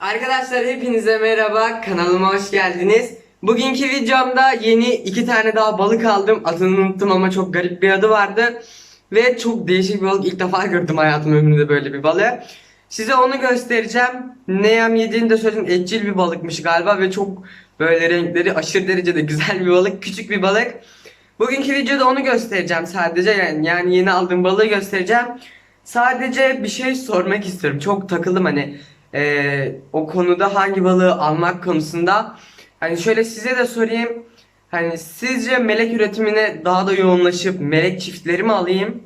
Arkadaşlar hepinize merhaba kanalıma hoş geldiniz. Bugünkü videomda yeni iki tane daha balık aldım. Adını unuttum ama çok garip bir adı vardı. Ve çok değişik bir balık ilk defa gördüm hayatım ömrümde böyle bir balığı. Size onu göstereceğim. Ne yem yediğini de söyleyeyim. Etçil bir balıkmış galiba ve çok böyle renkleri aşırı derecede güzel bir balık. Küçük bir balık. Bugünkü videoda onu göstereceğim sadece yani, yani yeni aldığım balığı göstereceğim. Sadece bir şey sormak istiyorum. Çok takıldım hani eee, o konuda hangi balığı almak konusunda. Hani şöyle size de sorayım. Hani sizce melek üretimine daha da yoğunlaşıp melek çiftleri mi alayım?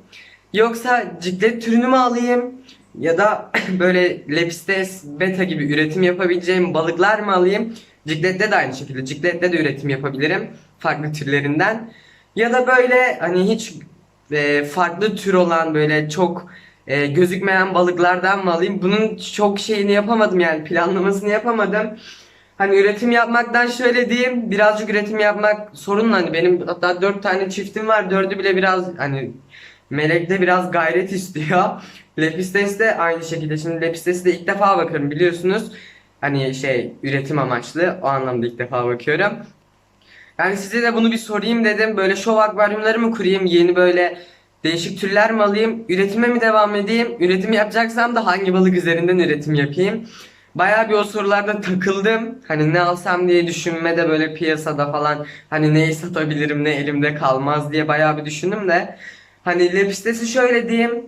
Yoksa ciklet türünü mü alayım? Ya da böyle lepistes, beta gibi üretim yapabileceğim balıklar mı alayım? Ciklette de aynı şekilde. Ciklette de üretim yapabilirim. Farklı türlerinden. Ya da böyle hani hiç e, farklı tür olan böyle çok e, gözükmeyen balıklardan mı alayım? Bunun çok şeyini yapamadım yani planlamasını yapamadım. Hani üretim yapmaktan şöyle diyeyim birazcık üretim yapmak sorun hani benim hatta dört tane çiftim var dördü bile biraz hani melekte biraz gayret istiyor. Lepistes de aynı şekilde şimdi Lepistes'i de ilk defa bakıyorum biliyorsunuz. Hani şey üretim amaçlı o anlamda ilk defa bakıyorum. Yani size de bunu bir sorayım dedim. Böyle şov akvaryumları mı kurayım? Yeni böyle değişik türler mi alayım? Üretime mi devam edeyim? Üretim yapacaksam da hangi balık üzerinden üretim yapayım? Bayağı bir o sorularda takıldım. Hani ne alsam diye düşünmede böyle piyasada falan hani neyi satabilirim ne elimde kalmaz diye bayağı bir düşündüm de. Hani Lepistes'i şöyle diyeyim.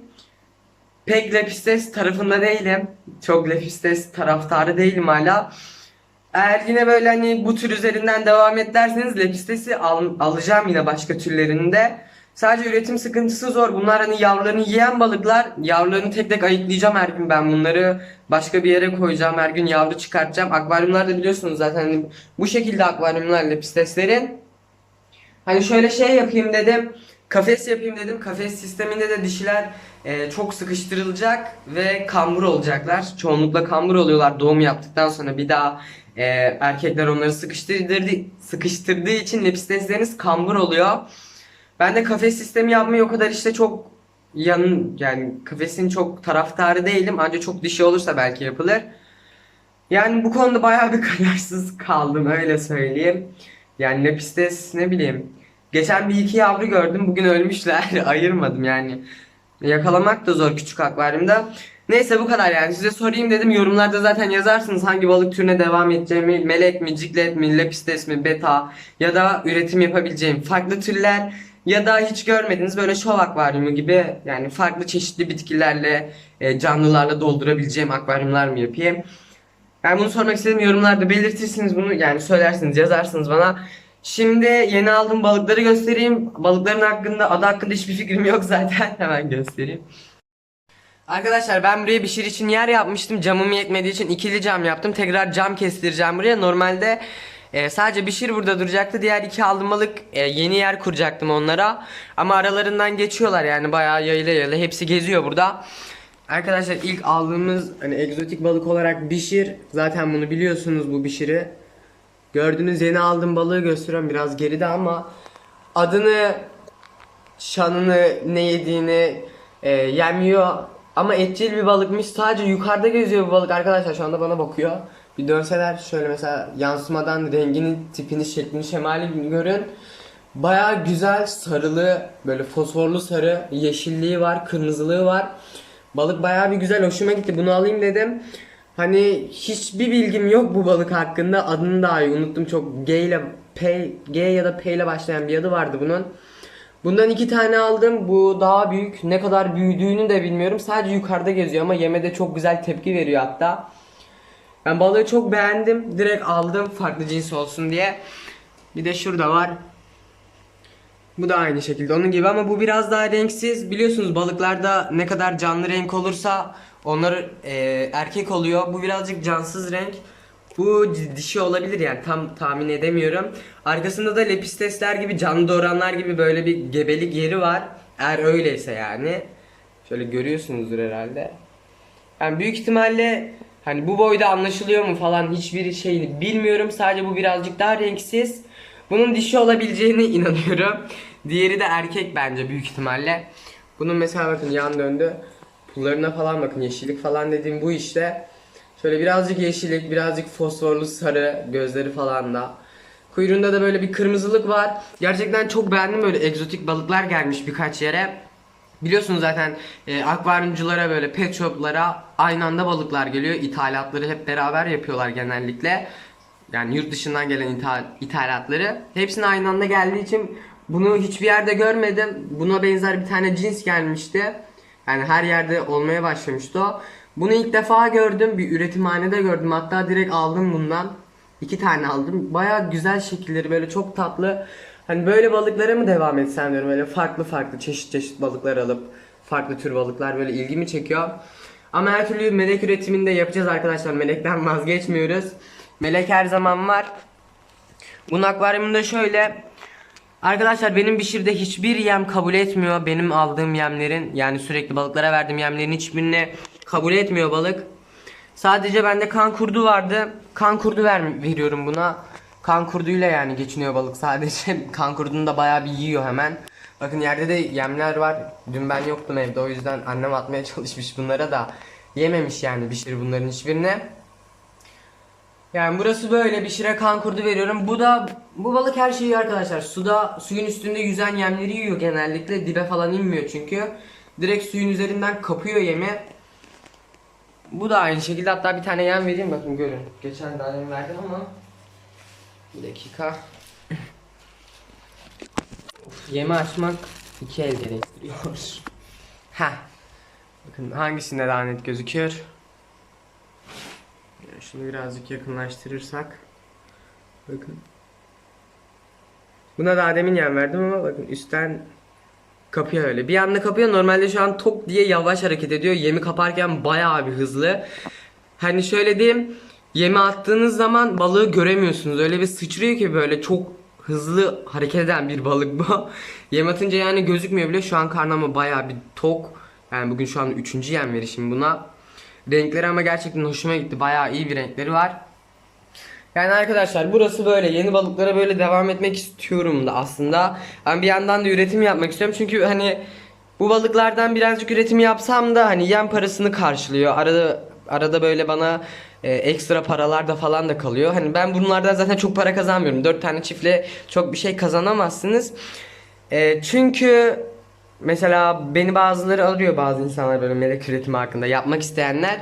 Pek Lepistes tarafında değilim. Çok Lepistes taraftarı değilim hala. Eğer yine böyle hani bu tür üzerinden devam et derseniz Lepistes'i al, alacağım yine başka türlerinde. Sadece üretim sıkıntısı zor. Bunlar hani yavrularını yiyen balıklar. Yavrularını tek tek ayıklayacağım her gün ben bunları. Başka bir yere koyacağım. Her gün yavru çıkartacağım. Akvaryumlarda biliyorsunuz zaten hani bu şekilde akvaryumlar Lepisteslerin. Hani şöyle şey yapayım dedim. Kafes yapayım dedim. Kafes sisteminde de dişiler e, çok sıkıştırılacak ve kambur olacaklar. Çoğunlukla kambur oluyorlar doğum yaptıktan sonra bir daha e, erkekler onları sıkıştırdığı, sıkıştırdığı için lepistesleriniz kambur oluyor. Ben de kafes sistemi yapmayı o kadar işte çok yan yani kafesin çok taraftarı değilim. Ancak çok dişi olursa belki yapılır. Yani bu konuda bayağı bir kararsız kaldım öyle söyleyeyim. Yani Lepistes ne bileyim. Geçen bir iki yavru gördüm bugün ölmüşler ayırmadım yani. Yakalamak da zor küçük akvaryumda. Neyse bu kadar yani size sorayım dedim yorumlarda zaten yazarsınız hangi balık türüne devam edeceğimi melek mi ciklet mi lepistes mi beta ya da üretim yapabileceğim farklı türler ya da hiç görmediğiniz böyle şov akvaryumu gibi yani farklı çeşitli bitkilerle e, canlılarla doldurabileceğim akvaryumlar mı yapayım? Ben bunu sormak istedim yorumlarda belirtirsiniz bunu yani söylersiniz yazarsınız bana. Şimdi yeni aldığım balıkları göstereyim. Balıkların hakkında adı hakkında hiçbir fikrim yok zaten. Hemen göstereyim. Arkadaşlar ben buraya bir şir için yer yapmıştım. Camım yetmediği için ikili cam yaptım. Tekrar cam kestireceğim buraya. Normalde e, sadece bir şir burada duracaktı. Diğer iki aldığım balık e, yeni yer kuracaktım onlara. Ama aralarından geçiyorlar yani bayağı yayla yayla. Hepsi geziyor burada. Arkadaşlar ilk aldığımız hani egzotik balık olarak bişir. Zaten bunu biliyorsunuz bu bişiri. Gördüğünüz yeni aldığım balığı gösteriyorum biraz geride ama adını, şanını, ne yediğini e, yemiyor. Ama etçil bir balıkmış. Sadece yukarıda geziyor bu balık arkadaşlar. Şu anda bana bakıyor. Bir dönseler şöyle mesela yansımadan rengini, tipini, şeklini, şemalini görün. Baya güzel sarılı, böyle fosforlu sarı, yeşilliği var, kırmızılığı var. Balık baya bir güzel, hoşuma gitti. Bunu alayım dedim. Hani hiçbir bilgim yok bu balık hakkında. Adını dahi unuttum çok. G ile P, G ya da P ile başlayan bir adı vardı bunun. Bundan iki tane aldım. Bu daha büyük. Ne kadar büyüdüğünü de bilmiyorum. Sadece yukarıda geziyor ama yemede çok güzel tepki veriyor hatta. Ben balığı çok beğendim. Direkt aldım farklı cins olsun diye. Bir de şurada var. Bu da aynı şekilde onun gibi ama bu biraz daha renksiz. Biliyorsunuz balıklarda ne kadar canlı renk olursa onlar e, erkek oluyor. Bu birazcık cansız renk. Bu dişi olabilir yani tam tahmin edemiyorum. Arkasında da lepistesler gibi canlı doğuranlar gibi böyle bir gebelik yeri var. Eğer öyleyse yani. Şöyle görüyorsunuzdur herhalde. Yani büyük ihtimalle hani bu boyda anlaşılıyor mu falan hiçbir şeyini bilmiyorum. Sadece bu birazcık daha renksiz. Bunun dişi olabileceğine inanıyorum. Diğeri de erkek bence büyük ihtimalle. Bunun mesela bakın yan döndü. Pullarına falan bakın yeşillik falan dediğim bu işte. Şöyle birazcık yeşillik, birazcık fosforlu sarı gözleri falan da. Kuyruğunda da böyle bir kırmızılık var. Gerçekten çok beğendim böyle egzotik balıklar gelmiş birkaç yere. Biliyorsunuz zaten e, akvaryumculara böyle pet shoplara aynı anda balıklar geliyor. İthalatları hep beraber yapıyorlar genellikle. Yani yurt dışından gelen ithal, ithalatları. Hepsine aynı anda geldiği için bunu hiçbir yerde görmedim. Buna benzer bir tane cins gelmişti. Yani her yerde olmaya başlamıştı o. Bunu ilk defa gördüm. Bir üretimhanede gördüm. Hatta direkt aldım bundan. İki tane aldım. Baya güzel şekilleri böyle çok tatlı. Hani böyle balıklara mı devam etsem diyorum. Böyle farklı farklı çeşit çeşit balıklar alıp farklı tür balıklar böyle ilgimi çekiyor. Ama her türlü melek üretiminde yapacağız arkadaşlar. Melekten vazgeçmiyoruz. Melek her zaman var. Bunun akvaryumunda şöyle Arkadaşlar benim pişirde hiçbir yem kabul etmiyor. Benim aldığım yemlerin yani sürekli balıklara verdiğim yemlerin hiçbirini kabul etmiyor balık. Sadece bende kan kurdu vardı. Kan kurdu ver, veriyorum buna. Kan kurduyla yani geçiniyor balık sadece. kan kurdunu da bayağı bir yiyor hemen. Bakın yerde de yemler var. Dün ben yoktum evde o yüzden annem atmaya çalışmış bunlara da yememiş yani Bişir bunların hiçbirini. Yani burası böyle bir şire kan kurdu veriyorum. Bu da bu balık her şeyi arkadaşlar. Suda suyun üstünde yüzen yemleri yiyor genellikle. Dibe falan inmiyor çünkü. Direkt suyun üzerinden kapıyor yemi. Bu da aynı şekilde hatta bir tane yem vereyim bakın görün. Geçen yem verdim ama bir dakika. Of, yemi açmak iki el gerektiriyor. ha. Bakın hangisinde daha net gözüküyor? Ya Şunu birazcık yakınlaştırırsak. Bakın. Buna daha demin yem verdim ama bakın üstten kapıyor öyle. Bir anda kapıyor. Normalde şu an tok diye yavaş hareket ediyor. Yemi kaparken bayağı bir hızlı. Hani şöyle diyeyim. Yemi attığınız zaman balığı göremiyorsunuz. Öyle bir sıçrıyor ki böyle çok hızlı hareket eden bir balık bu. Yem atınca yani gözükmüyor bile. Şu an karnıma bayağı bir tok. Yani bugün şu an üçüncü yem verişim buna. Renkleri ama gerçekten hoşuma gitti. Bayağı iyi bir renkleri var. Yani arkadaşlar burası böyle yeni balıklara böyle devam etmek istiyorum da aslında. Ama bir yandan da üretim yapmak istiyorum. Çünkü hani bu balıklardan birazcık üretim yapsam da hani yem parasını karşılıyor. Arada arada böyle bana e, ekstra paralar da falan da kalıyor. Hani ben bunlardan zaten çok para kazanmıyorum. 4 tane çiftle çok bir şey kazanamazsınız. E, çünkü mesela beni bazıları arıyor bazı insanlar böyle melek üretimi hakkında yapmak isteyenler.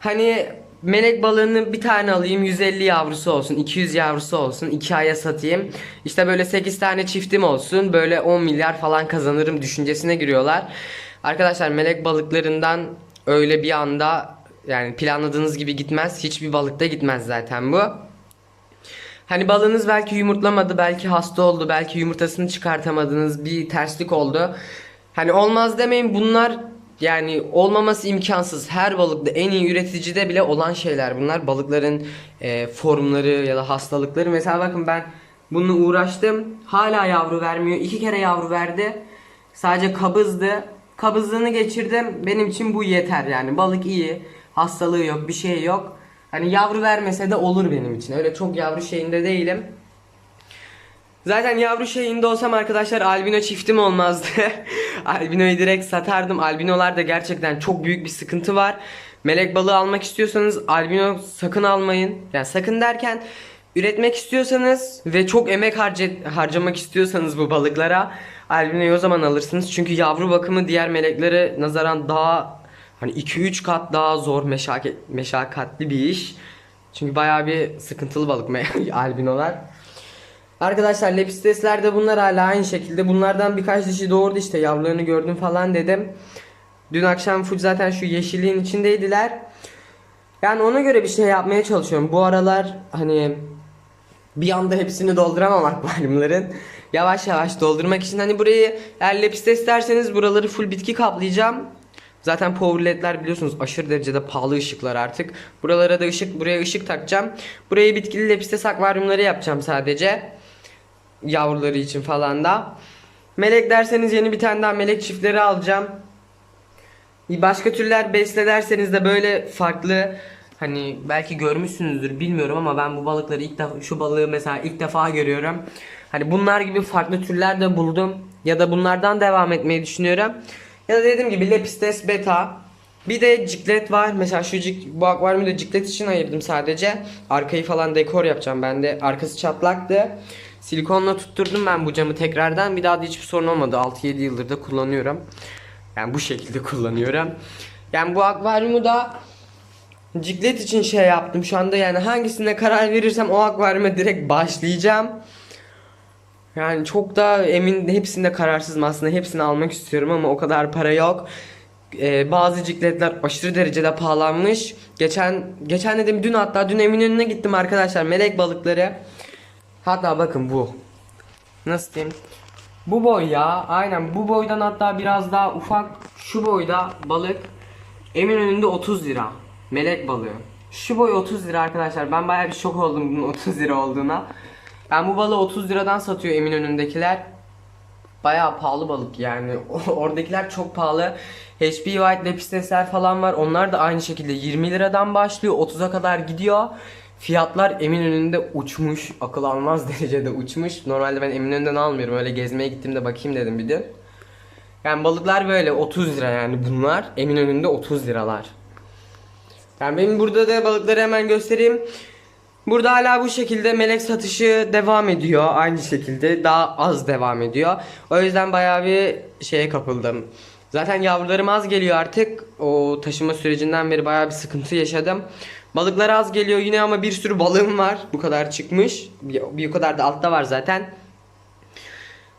Hani melek balığını bir tane alayım 150 yavrusu olsun 200 yavrusu olsun 2 aya satayım. İşte böyle 8 tane çiftim olsun böyle 10 milyar falan kazanırım düşüncesine giriyorlar. Arkadaşlar melek balıklarından öyle bir anda yani planladığınız gibi gitmez. Hiçbir balıkta gitmez zaten bu. Hani balığınız belki yumurtlamadı, belki hasta oldu, belki yumurtasını çıkartamadınız, bir terslik oldu. Hani olmaz demeyin bunlar yani olmaması imkansız. Her balıkta en iyi üreticide bile olan şeyler bunlar. Balıkların e, formları ya da hastalıkları. Mesela bakın ben bununla uğraştım. Hala yavru vermiyor. İki kere yavru verdi. Sadece kabızdı. Kabızlığını geçirdim. Benim için bu yeter yani. Balık iyi. Hastalığı yok, bir şey yok. Hani yavru vermese de olur benim için. Öyle çok yavru şeyinde değilim. Zaten yavru şeyinde olsam arkadaşlar albino çiftim olmazdı. Albinoyu direkt satardım. Albinolar da gerçekten çok büyük bir sıkıntı var. Melek balığı almak istiyorsanız albino sakın almayın. Yani sakın derken üretmek istiyorsanız ve çok emek harca- harcamak istiyorsanız bu balıklara albinoyu o zaman alırsınız. Çünkü yavru bakımı diğer meleklere nazaran daha hani 2-3 kat daha zor meşakkat, meşakkatli bir iş. Çünkü bayağı bir sıkıntılı balık albinolar. Arkadaşlar lepistesler de bunlar hala aynı şekilde. Bunlardan birkaç dişi doğurdu işte yavrularını gördüm falan dedim. Dün akşam full zaten şu yeşilliğin içindeydiler. Yani ona göre bir şey yapmaya çalışıyorum. Bu aralar hani bir anda hepsini dolduramam akvaryumların. Yavaş yavaş doldurmak için hani burayı eğer lepistes derseniz buraları full bitki kaplayacağım. Zaten power ledler biliyorsunuz aşırı derecede pahalı ışıklar artık. Buralara da ışık, buraya ışık takacağım. Burayı bitkili lepistes akvaryumları yapacağım sadece. Yavruları için falan da. Melek derseniz yeni bir tane daha melek çiftleri alacağım. Başka türler besle derseniz de böyle farklı hani belki görmüşsünüzdür bilmiyorum ama ben bu balıkları ilk defa şu balığı mesela ilk defa görüyorum. Hani bunlar gibi farklı türler de buldum ya da bunlardan devam etmeyi düşünüyorum. Ya da dediğim gibi Lepistes beta Bir de ciklet var. Mesela şu cik, bu akvaryumu da ciklet için ayırdım sadece. Arkayı falan dekor yapacağım ben de. Arkası çatlaktı. Silikonla tutturdum ben bu camı tekrardan. Bir daha da hiçbir sorun olmadı. 6-7 yıldır da kullanıyorum. Yani bu şekilde kullanıyorum. Yani bu akvaryumu da ciklet için şey yaptım. Şu anda yani hangisine karar verirsem o akvaryuma direkt başlayacağım. Yani çok da emin hepsinde kararsızım aslında hepsini almak istiyorum ama o kadar para yok. Ee, bazı cikletler aşırı derecede pahalanmış. Geçen geçen dedim dün hatta dün Eminönü'ne gittim arkadaşlar melek balıkları. Hatta bakın bu. Nasıl diyeyim? Bu boy ya. Aynen bu boydan hatta biraz daha ufak şu boyda balık Eminönü'nde 30 lira. Melek balığı. Şu boy 30 lira arkadaşlar. Ben bayağı bir şok oldum bunun 30 lira olduğuna. Ben bu balığı 30 liradan satıyor Eminönü'ndekiler. Bayağı pahalı balık yani. Oradakiler çok pahalı. HP White Lepistesler falan var. Onlar da aynı şekilde 20 liradan başlıyor. 30'a kadar gidiyor. Fiyatlar Eminönü'nde uçmuş. Akıl almaz derecede uçmuş. Normalde ben Eminönü'nden almıyorum. Öyle gezmeye gittiğimde bakayım dedim bir de. Yani balıklar böyle 30 lira yani bunlar. Eminönü'nde 30 liralar. Yani benim burada da balıkları hemen göstereyim. Burada hala bu şekilde melek satışı devam ediyor. Aynı şekilde daha az devam ediyor. O yüzden bayağı bir şeye kapıldım. Zaten yavrularım az geliyor artık. O taşıma sürecinden beri bayağı bir sıkıntı yaşadım. Balıklar az geliyor yine ama bir sürü balığım var. Bu kadar çıkmış. Bir, bir kadar da altta var zaten.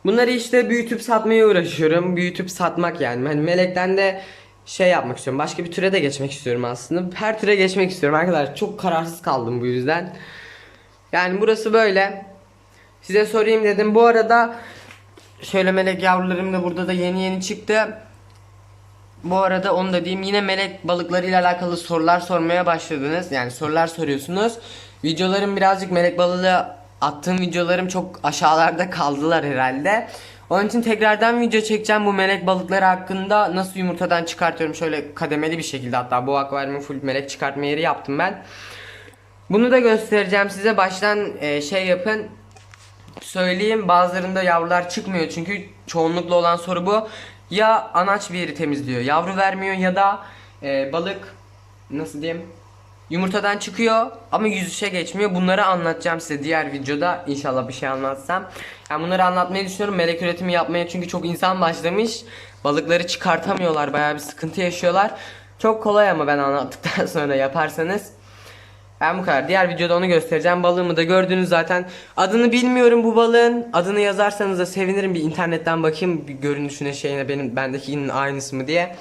Bunları işte büyütüp satmaya uğraşıyorum. Büyütüp satmak yani. Hani melekten de şey yapmak istiyorum. Başka bir türe de geçmek istiyorum aslında. Her türe geçmek istiyorum arkadaşlar. Çok kararsız kaldım bu yüzden. Yani burası böyle. Size sorayım dedim. Bu arada şöyle melek yavrularım da burada da yeni yeni çıktı. Bu arada onu da diyeyim yine melek balıklarıyla alakalı sorular sormaya başladınız. Yani sorular soruyorsunuz. Videolarım birazcık melek balığı attığım videolarım çok aşağılarda kaldılar herhalde. Onun için tekrardan video çekeceğim bu melek balıkları hakkında. Nasıl yumurtadan çıkartıyorum? Şöyle kademeli bir şekilde hatta bu akvaryumun full melek çıkartma yeri yaptım ben. Bunu da göstereceğim size. Baştan e, şey yapın. Söyleyeyim bazılarında yavrular çıkmıyor. Çünkü çoğunlukla olan soru bu. Ya anaç bir yeri temizliyor yavru vermiyor ya da e, balık nasıl diyeyim yumurtadan çıkıyor ama yüzüşe geçmiyor. Bunları anlatacağım size diğer videoda inşallah bir şey anlatsam. Yani bunları anlatmayı düşünüyorum melek üretimi yapmaya çünkü çok insan başlamış. Balıkları çıkartamıyorlar bayağı bir sıkıntı yaşıyorlar. Çok kolay ama ben anlattıktan sonra yaparsanız. Ben bu kadar. Diğer videoda onu göstereceğim. Balığımı da gördünüz zaten. Adını bilmiyorum bu balığın. Adını yazarsanız da sevinirim. Bir internetten bakayım bir görünüşüne şeyine benim bendekinin aynısı mı diye.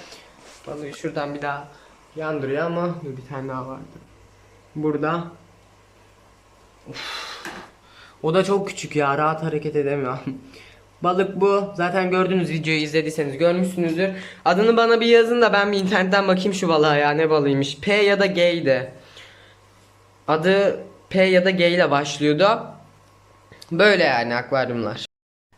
Balığı şuradan bir daha yan duruyor ama dur bir tane daha vardı. Burada. Of. O da çok küçük ya. Rahat hareket edemiyor. Balık bu. Zaten gördünüz videoyu izlediyseniz görmüşsünüzdür. Adını bana bir yazın da ben bir internetten bakayım şu balığa ya ne balığıymış. P ya da G'ydi. Adı P ya da G ile başlıyordu. Böyle yani akvaryumlar.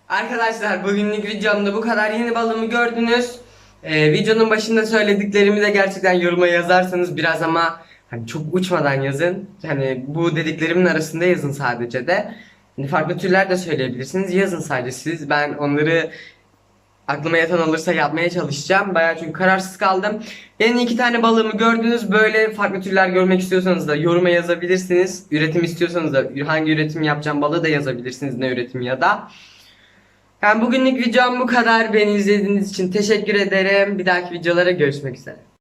Arkadaşlar bugünlük videomda bu kadar. Yeni balığımı gördünüz. Ee, videonun başında söylediklerimi de gerçekten yoruma yazarsanız biraz ama hani çok uçmadan yazın. Hani bu dediklerimin arasında yazın sadece de. Hani farklı türler de söyleyebilirsiniz. Yazın sadece siz. Ben onları aklıma yatan olursa yapmaya çalışacağım. Bayağı çünkü kararsız kaldım. Yeni iki tane balığımı gördünüz. Böyle farklı türler görmek istiyorsanız da yoruma yazabilirsiniz. Üretim istiyorsanız da hangi üretim yapacağım balığı da yazabilirsiniz. Ne üretimi ya da. Yani bugünlük videom bu kadar. Beni izlediğiniz için teşekkür ederim. Bir dahaki videolara görüşmek üzere.